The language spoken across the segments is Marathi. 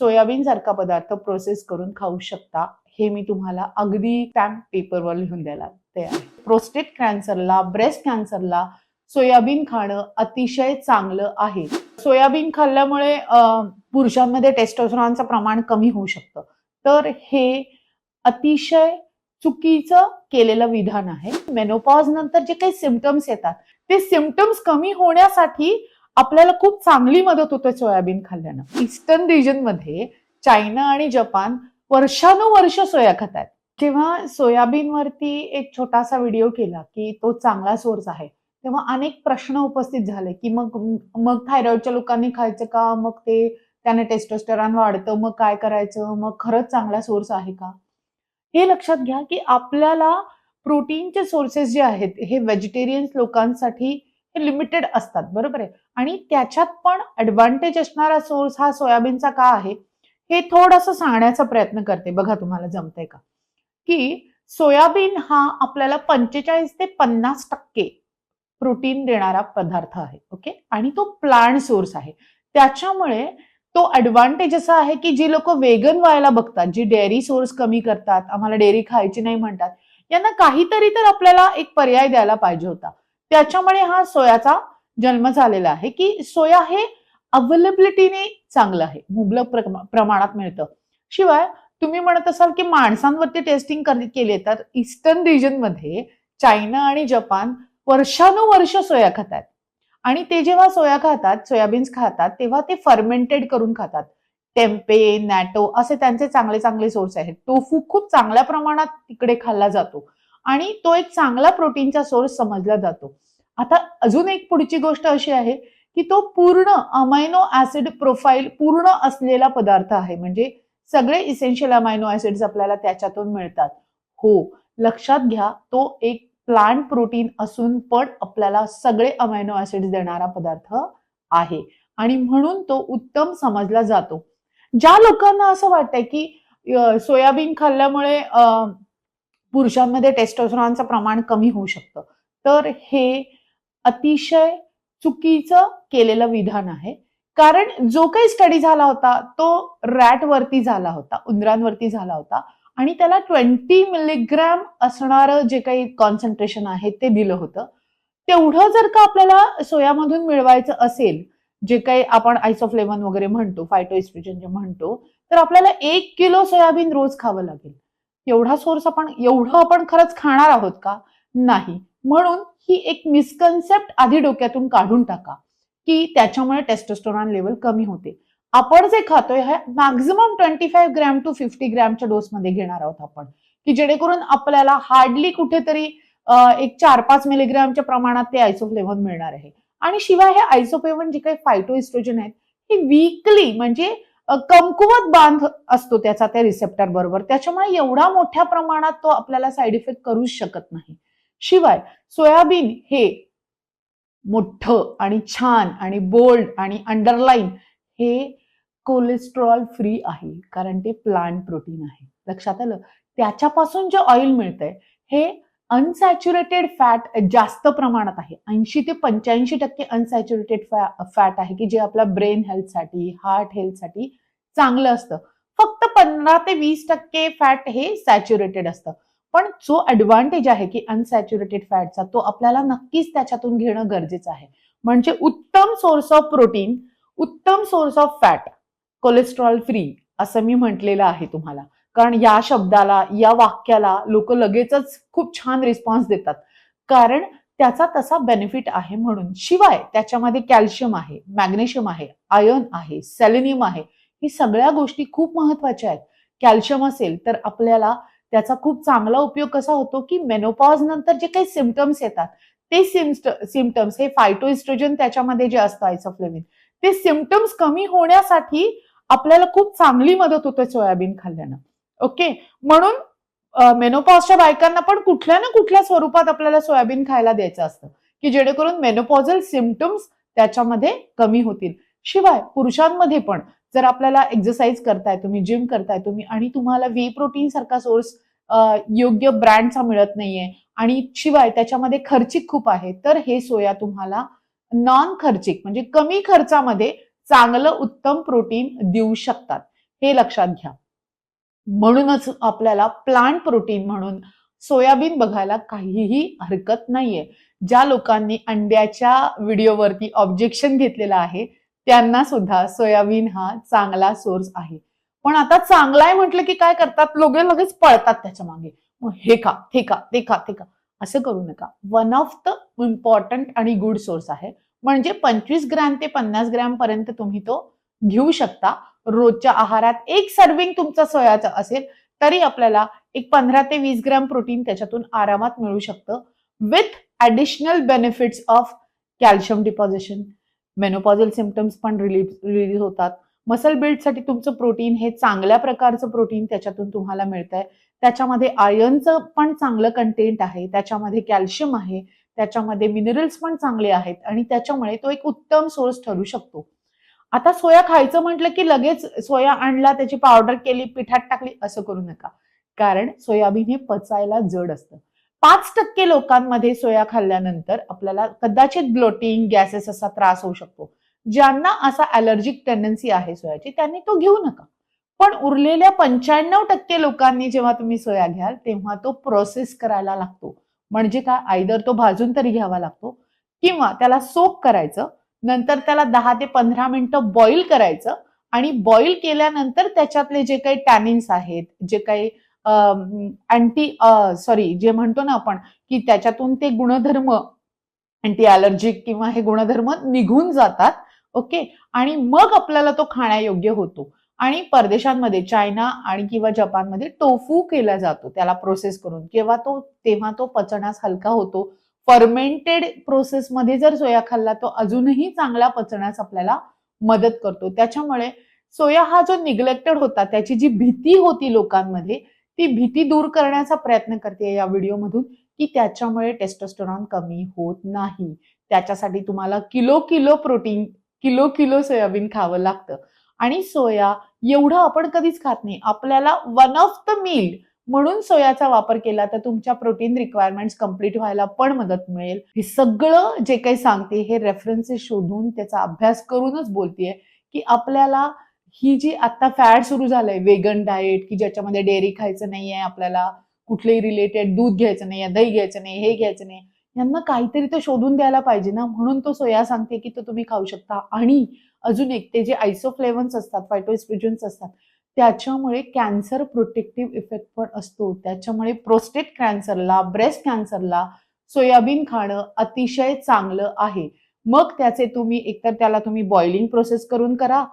सोयाबीन सारखा पदार्थ प्रोसेस करून खाऊ शकता. हे मी तुम्हाला अगदी स्टॅम्प पेपरवर लिहून द्यायला तयार प्रोस्टेट कॅन्सरला ब्रेस्ट कॅन्सरला सोयाबीन खाणं अतिशय चांगलं आहे. सोयाबीन खाल्ल्यामुळे पुरुषांमध्ये टेस्टोस्टेरॉनचं प्रमाण कमी होऊ शकतं. तर हे अतिशय चुकीचं केलेलं विधान आहे. मेनोपॉज नंतर जे काही सिमटम्स येतात ते सिमटम्स कमी होण्यासाठी आपल्याला खूप चांगली मदत होते सोयाबीन खाल्ल्यानं. ईस्टर्न रिजनमध्ये चायना आणि जपान वर्षानुवर्ष सोया खातात जेव्हा सोयाबीनवरती एक छोटासा व्हिडिओ केला की तो चांगला सोर्स आहे तेव्हा अनेक प्रश्न उपस्थित झाले की मग मग थायरॉइडच्या लोकांनी खायचं का? मग ते त्याने टेस्टोस्टेरॉन वाढतं मग काय करायचं? मग खरंच चांगला सोर्स आहे का? हे लक्षात घ्या की आपल्याला प्रोटीनचे सोर्सेस जे आहेत हे व्हेजिटेरियन्स लोकांसाठी हे लिमिटेड असतात बरोबर आहे? आणि त्याच्यात पण ऍडव्हान्टेज असणारा सोर्स हा सोयाबीनचा का आहे? हे थोडंसं सांगण्याचा प्रयत्न करते. बघा तुम्हाला जमतंय का? की सोयाबीन हा आपल्याला पंचेचाळीस ते पन्नास टक्के प्रोटीन देणारा पदार्थ आहे ओके आणि तो प्लांट सोर्स आहे. त्याच्यामुळे तो ऍडव्हान्टेज असा आहे की जी लोक वेगन व्हायला बघतात जी डेअरी सोर्स कमी करतात आम्हाला डेअरी खायची नाही म्हणतात यांना काहीतरी तर आपल्याला एक पर्याय द्यायला पाहिजे होता. त्याच्यामुळे हा सोयाचा जन्म झालेला आहे. की सोया हे अवेलेबिलिटीने चांगलं आहे. मुबलक प्रमाणात मिळतं. शिवाय तुम्ही म्हणत असाल की माणसांवरती टेस्टिंग केली तर ईस्टर्न रिजनमध्ये चायना आणि जपान वर्षानुवर्ष सोया खातात. आणि ते जेव्हा सोया खातात सोयाबीन्स खातात तेव्हा ते फर्मेंटेड करून खातात. टेम्पे नॅटो असे त्यांचे चांगले चांगले सोर्स आहेत. टोफू खूप चांगल्या प्रमाणात तिकडे खाल्ला जातो. आणि तो एक चांगला प्रोटीनचा सोर्स समजला जातो. आता अजून एक पुढची गोष्ट अशी आहे की तो पूर्ण अमायनो ऍसिड प्रोफाईल पूर्ण असलेला पदार्थ आहे. म्हणजे सगळे इसेन्शियल अमायनो ऍसिड्स आपल्याला त्याच्यातून मिळतात. हो लक्षात घ्या तो एक प्लांट प्रोटीन असून पण आपल्याला सगळे अमायनो ऍसिड्स देणारा पदार्थ आहे. आणि म्हणून तो उत्तम समजला जातो. ज्या लोकांना असं वाटतंय की सोयाबीन खाल्ल्यामुळे अं, पुरुषांमध्ये टेस्टोस्टेरॉनचं प्रमाण कमी होऊ शकतं. तर हे अतिशय चुकीचं केलेलं विधान आहे. कारण जो काही स्टडी झाला होता तो रॅट वरती झाला होता उंदरांवरती झाला होता. आणि त्याला ट्वेंटी मिलीग्रॅम असणारं जे काही कॉन्सन्ट्रेशन आहे ते दिलं होतं. तेवढं जर का आपल्याला सोयामधून मिळवायचं असेल जे काही आपण आयसोफ्लेवन वगैरे म्हणतो फायटोइस्ट्रोजन जे म्हणतो तर आपल्याला एक किलो सोयाबीन रोज खावं लागेल. एवढा सोर्स आपण एवढं आपण खरंच खाणार आहोत का? नाही. म्हणून ही एक मिसकन्सेप्ट आधी डोक्यातून काढून टाका की त्याच्यामुळे टेस्टोस्टोरॉन लेवल कमी होते. आपण जे खातोय हे maximum twenty five gram to fifty ग्रॅमच्या डोसमध्ये घेणार आहोत आपण. की जेणेकरून आपल्याला हार्डली कुठेतरी एक चार पाच मिलीग्रॅमच्या प्रमाणात ते आयसोफ्लेव्हन मिळणार आहे. आणि शिवाय हे आयसोफ्लेव्हन जे काही फायटो इस्ट्रोजन आहेत हे वीकली म्हणजे कमकुवत बांध असतो त्याचा त्या रिसेप्टर बरोबर. त्याच्यामुळे एवढा मोठ्या प्रमाणात तो आपल्याला साईड इफेक्ट करूच शकत नाही. शिवाय सोयाबीन हे मोठं आणि छान आणि बोल्ड आणि अंडरलाईन हे कोलेस्ट्रॉल फ्री आहे. कारण ते प्लांट प्रोटीन आहे. लक्षात आलं? त्याच्यापासून जे ऑइल मिळतंय हे अनसॅच्युरेटेड फॅट जास्त प्रमाणात आहे. ऐंशी ते पंच्याऐंशी टक्के अनसॅच्युरेटेड फॅट आहे की जे आपल्या ब्रेन हेल्थसाठी हार्ट हेल्थसाठी चांगलं असतं. फक्त पंधरा ते वीस टक्के फॅट हे सॅच्युरेटेड असतं. पण जो ऍडव्हान्टेज आहे की अनसॅच्युरेटेड फॅटचा तो आपल्याला नक्कीच त्याच्यातून घेणं गरजेचं आहे. म्हणजे उत्तम सोर्स ऑफ प्रोटीन उत्तम source of fat cholesterol free असं मी म्हटलेलं आहे तुम्हाला. कारण या शब्दाला या वाक्याला लोक लगेचच खूप छान रिस्पॉन्स देतात. कारण त्याचा तसा बेनिफिट आहे म्हणून. शिवाय त्याच्यामध्ये कॅल्शियम आहे मॅग्नेशियम आहे आयर्न आहे सेलेनियम आहे. ही सगळ्या गोष्टी खूप महत्त्वाच्या आहेत. कॅल्शियम असेल तर आपल्याला त्याचा खूप चांगला उपयोग कसा होतो की मेनोपॉज नंतर जे काही सिमटम्स येतात ते सिमटम्स हे फायटोइस्ट्रोजन त्याच्यामध्ये जे असतं आयसोफ्लेविन ते सिमटम्स कमी होण्यासाठी आपल्याला खूप चांगली मदत होते सोयाबीन खाल्ल्यानं. ओके. म्हणून मेनोपॉजच्या बायकांना पण कुठल्या ना कुठल्या स्वरूपात आपल्याला सोयाबीन खायला द्यायचं असतं की जेणेकरून मेनोपॉझल सिमटम्स त्याच्यामध्ये कमी होतील. शिवाय पुरुषांमध्ये पण जर आपल्याला एक्सरसाइज करताय तुम्ही जिम करताय तुम्ही आणि तुम्हाला व्ही प्रोटीन सारखा सोर्स योग्य ब्रँडचा मिळत नाहीये आणि शिवाय त्याच्यामध्ये खर्चिक खूप आहे तर हे सोया तुम्हाला नॉन खर्चिक म्हणजे कमी खर्चामध्ये चांगलं उत्तम प्रोटीन देऊ शकतात. हे लक्षात घ्या. म्हणूनच आपल्याला प्लांट प्रोटीन म्हणून सोयाबीन बघायला काहीही हरकत नाहीये. ज्या लोकांनी अंड्याच्या व्हिडिओवरती ऑब्जेक्शन घेतलेलं आहे त्यांना सुद्धा सोयाबीन हा चांगला सोर्स आहे. पण आता चांगला आहे म्हटलं की काय करतात? लोक लगेच पळतात त्याच्यामागे. मग हे खा ते खा ते खा ते खा. असं करू नका. वन ऑफ द इम्पॉर्टंट आणि गुड सोर्स आहे. म्हणजे पंचवीस ग्रॅम ते पन्नास ग्रॅम पर्यंत तुम्ही तो घेऊ शकता. रोजच्या आहारात एक सर्विंग तुमचा सोयाचा असेल तरी आपल्याला एक पंधरा ते वीस ग्रॅम प्रोटीन त्याच्यातून आरामात मिळू शकतं. With additional benefits of calcium deposition menopausal symptoms पण रिलीज रिलीज होतात. मसल बिल्डसाठी तुमचं प्रोटीन हे चांगल्या प्रकारचं प्रोटीन त्याच्यातून तुम्हाला मिळतंय. त्याच्यामध्ये आयर्नचं पण चांगलं कंटेंट आहे त्याच्यामध्ये कॅल्शियम आहे त्याच्यामध्ये मिनरल्स पण चांगले आहेत आणि त्याच्यामुळे तो एक उत्तम सोर्स ठरू शकतो. आता सोया खायचं म्हटलं की लगेच सोया आणला त्याची पावडर केली पिठात टाकली असं करू नका. कारण सोयाबीन हे पचायला जड असतं. पाच टक्के लोकांमध्ये सोया खाल्ल्यानंतर आपल्याला कदाचित ब्लोटिंग गॅसेस असा त्रास होऊ शकतो. ज्यांना असा अलर्जिक टेंडन्सी आहे सोयाची त्यांनी तो घेऊ नका. पण उरलेल्या पंच्याण्णव टक्के लोकांनी जेव्हा तुम्ही सोया घ्याल तेव्हा तो प्रोसेस करायला लागतो. म्हणजे काय? आयदर तो भाजून तरी घ्यावा लागतो किंवा त्याला सोक करायचं नंतर त्याला दहा ते पंधरा मिनिटं बॉईल करायचं आणि बॉईल केल्यानंतर त्याच्यातले जे काही टॅनिन्स आहेत जे काही अँटी सॉरी जे म्हणतो ना आपण की त्याच्यातून ते गुणधर्म अँटी अलर्जिक किंवा हे गुणधर्म निघून जातात ओके आणि मग आपल्याला तो खाण्यायोग्य होतो. आणि परदेशांमध्ये चायना आणि किंवा जपानमध्ये टोफू केला जातो त्याला प्रोसेस करून. किंवा तो तेव्हा तो पचण्यास हलका होतो फर्मेंटेड प्रोसेसमध्ये जर सोया खाल्ला तो अजूनही चांगला पचण्यास आपल्याला मदत करतो. त्याच्यामुळे सोया हा जो निग्लेक्टेड होता त्याची जी भीती होती लोकांमध्ये ती भीती दूर करण्याचा प्रयत्न करते या व्हिडिओमधून की त्याच्यामुळे टेस्टोस्टेरॉन कमी होत नाही. त्याच्यासाठी तुम्हाला kilo kilo protein kilo kilo soybean खावं लागतं. आणि सोया एवढं आपण कधीच खात नाही. आपल्याला वन ऑफ द मील म्हणून सोयाचा वापर केला तर तुमच्या प्रोटीन रिक्वायरमेंट्स कंप्लीट व्हायला पण मदत मिळेल. हे सगळं जे काही सांगते हे रेफरन्सेस शोधून त्याचा अभ्यास करूनच बोलतेय की आपल्याला ही जी आता फॅड सुरू झालंय वेगन डाएट की ज्याच्यामध्ये डेअरी खायचं नाहीये आपल्याला कुठलंही रिलेटेड दूध घ्यायचं नाही दही घ्यायचं नाही हे घ्यायचं नाही यांना काहीतरी तर शोधून द्यायला पाहिजे ना? म्हणून तो सोया सांगते की तो तुम्ही खाऊ शकता. आणि अजून एक ते जे आयसोफ्लेवन्स असतात फायटोस्पिजन्स असतात त्याच्यामुळे कॅन्सर प्रोटेक्टिव्ह इफेक्ट पण असतो. त्याच्यामुळे प्रोस्टेट कॅन्सरला ब्रेस्ट कॅन्सरला सोयाबीन खाणं अतिशय चांगलं आहे. मग त्याचे तुम्ही एकतर त्याला तुम्ही बॉइलिंग प्रोसेस करून करा.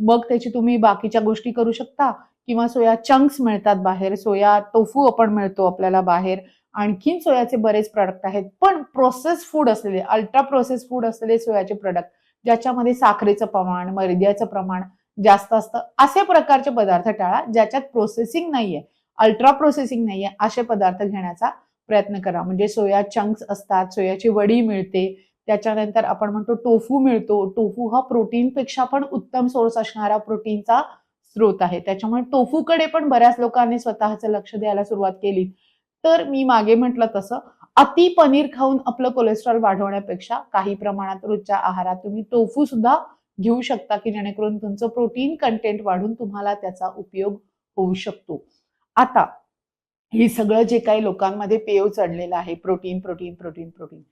मग त्याची तुम्ही बाकीच्या गोष्टी करू शकता. किंवा सोया चंक्स मिळतात बाहेर. सोया टोफू आपण मिळतो आपल्याला बाहेर. आणखीन सोयाचे बरेच प्रोडक्ट आहेत. पण प्रोसेस फूड असलेले अल्ट्रा प्रोसेस फूड असलेले सोयाचे प्रोडक्ट ज्याच्यामध्ये साखरेचं प्रमाण मैद्याचं प्रमाण जास्त असतं. असे प्रकारचे पदार्थ टाळा ज्याच्यात प्रोसेसिंग नाहीये. अल्ट्रा प्रोसेसिंग नाहीये. असे पदार्थ घेण्याचा प्रयत्न करा. म्हणजे सोया चंक्स असतात सोयाची वडी मिळते. त्याच्यानंतर आपण म्हणतो टोफू मिळतो. टोफू हा प्रोटीनपेक्षा पण उत्तम सोर्स असणारा प्रोटीनचा स्रोत आहे. त्याच्यामुळे टोफूकडे पण बऱ्याच लोकांनी स्वतःचं लक्ष द्यायला सुरुवात केली. तर मी मागे म्हटलं तसं अति पनीर खाऊन आपलं कोलेस्ट्रॉल वाढवण्यापेक्षा काही प्रमाणात रोजच्या आहारात तुम्ही टोफू सुद्धा घेऊ शकता की जेणेकरून तुमचं प्रोटीन कंटेंट वाढून तुम्हाला त्याचा उपयोग होऊ शकतो. आता हे सगळं जे काही लोकांमध्ये पेव चढलेलं आहे प्रोटीन प्रोटीन प्रोटीन प्रोटीन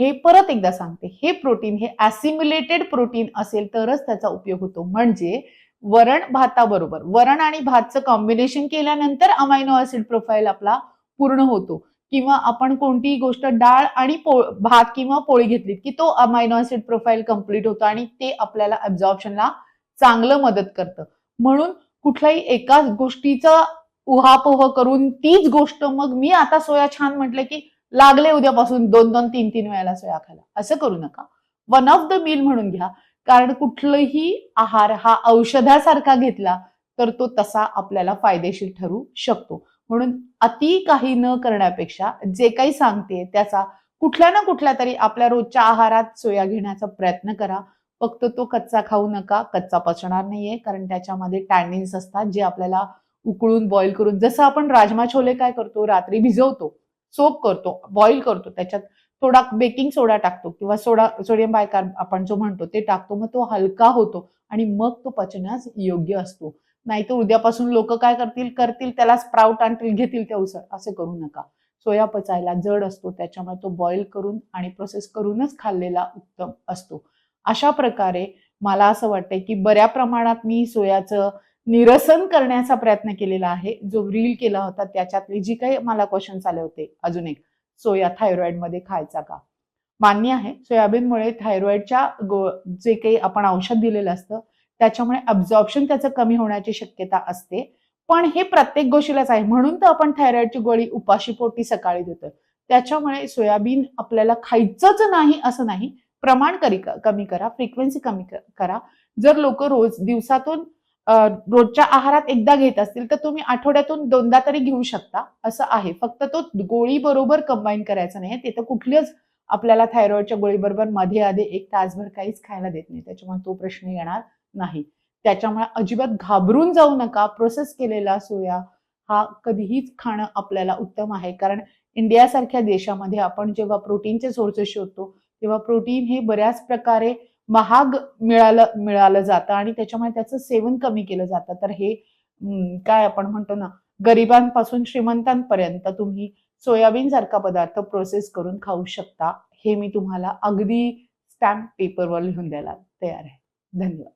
हे परत एकदा सांगते. हे प्रोटीन हे ॲसिम्युलेटेड प्रोटीन असेल तरच त्याचा उपयोग होतो. म्हणजे वरण भाताबरोबर वरण आणि भातचं कॉम्बिनेशन केल्यानंतर अमायनो ऍसिड प्रोफाईल आपला पूर्ण होतो. किंवा आपण कोणतीही गोष्ट डाळ आणि भात किंवा पोळी घेतली की तो अमायनो ऍसिड प्रोफाईल कंप्लीट होतो आणि ते आपल्याला अब्झॉर्प्शनला चांगलं मदत करतं. म्हणून कुठल्याही एकाच गोष्टीचा उहापोह करून तीच गोष्ट मग मी आता सोया छान म्हटलं की लागले उद्यापासून दोन दोन तीन तीन वेळेला सोया खायला. असं करू नका. वन ऑफ द मील म्हणून घ्या. कारण कुठलंही आहार हा औषधासारखा घेतला तर तो तसा आपल्याला फायदेशीर ठरू शकतो. म्हणून अति काही न करण्यापेक्षा जे काही सांगते त्याचा कुठल्या ना कुठल्या तरी आपल्या रोजच्या आहारात सोया घेण्याचा प्रयत्न करा. फक्त तो कच्चा खाऊ नका कच्चा पचणार नाहीये कारण त्याच्यामध्ये टॅनिन्स असतात जे आपल्याला उकळून बॉईल करून जसं आपण राजमा छोले काय करतो रात्री भिजवतो सोप करतो बॉईल करतो त्याच्यात थोडा बेकिंग सोडा टाकतो किंवा सोडा सोडियम बायकार्ब आपण जो म्हणतो ते टाकतो मग तो हलका होतो आणि मग तो पचण्यास योग्य असतो. नाहीतर उद्यापासून लोक काय करतील? करतील त्याला स्प्राउट आणतील घेतील त्या उसळ. असे करू नका. सोया पचायला जड असतो त्याच्यामुळे तो बॉईल करून आणि प्रोसेस करूनच खाल्लेला उत्तम असतो. अशा प्रकारे मला असं वाटतंय की बऱ्या प्रमाणात मी सोयाचं निरसन करण्याचा प्रयत्न केलेला आहे. जो रील केला होता त्याच्यातले जी काही मला क्वेश्चन्स आले होते अजून एक. सोया थायरॉइडमध्ये खायचा का? मान्य आहे सोयाबीनमुळे थायरॉइडच्या गो जे काही आपण औषध दिलेलं असतं त्याच्यामुळे अब्झॉर्प्शन त्याचं कमी होण्याची शक्यता असते. पण हे प्रत्येक गोष्टीलाच आहे. म्हणून तर आपण थायरॉइडची गोळी उपाशी पोटी सकाळी देतो त्याच्यामुळे सोयाबीन आपल्याला खायचंच नाही असं नाही. प्रमाण करी कमी करा. फ्रिक्वेन्सी कमी करा. जर लोक रोज दिवसातून रोजच्या आहारात एकदा घेत असतील तर तुम्ही आठवड्यातून दोनदा तरी घेऊ शकता. असं आहे. फक्त तो गोळी बरोबर कंबाईन करायचा नाही. ते तर कुठलीच आपल्याला थायरॉइडच्या गोळीबरोबरमध्ये आधी एक तासभर काहीच खायला देत नाही. त्याच्यामुळे तो प्रश्न येणार नाही. त्याच्यामुळे अजिबात घाबरून जाऊ नका. प्रोसेस केलेला सोया हा कधीहीच खाणं आपल्याला उत्तम आहे. कारण इंडियासारख्या देशामध्ये आपण जेव्हा प्रोटीनचे सोर्सेस शोधतो तेव्हा प्रोटीन हे बऱ्याच प्रकारे महाग मिळालं मिळालं जातं आणि त्याच्यामुळे त्याचं सेवन कमी केलं जातं. तर हे काय आपण म्हणतो ना गरिबांपासून श्रीमंतांपर्यंत तुम्ही सोयाबीन सारखा पदार्थ प्रोसेस करून खाऊ शकता. हे मी तुम्हाला अगदी स्टॅम्प पेपरवर लिहून द्यायला तयार आहे. धन्यवाद.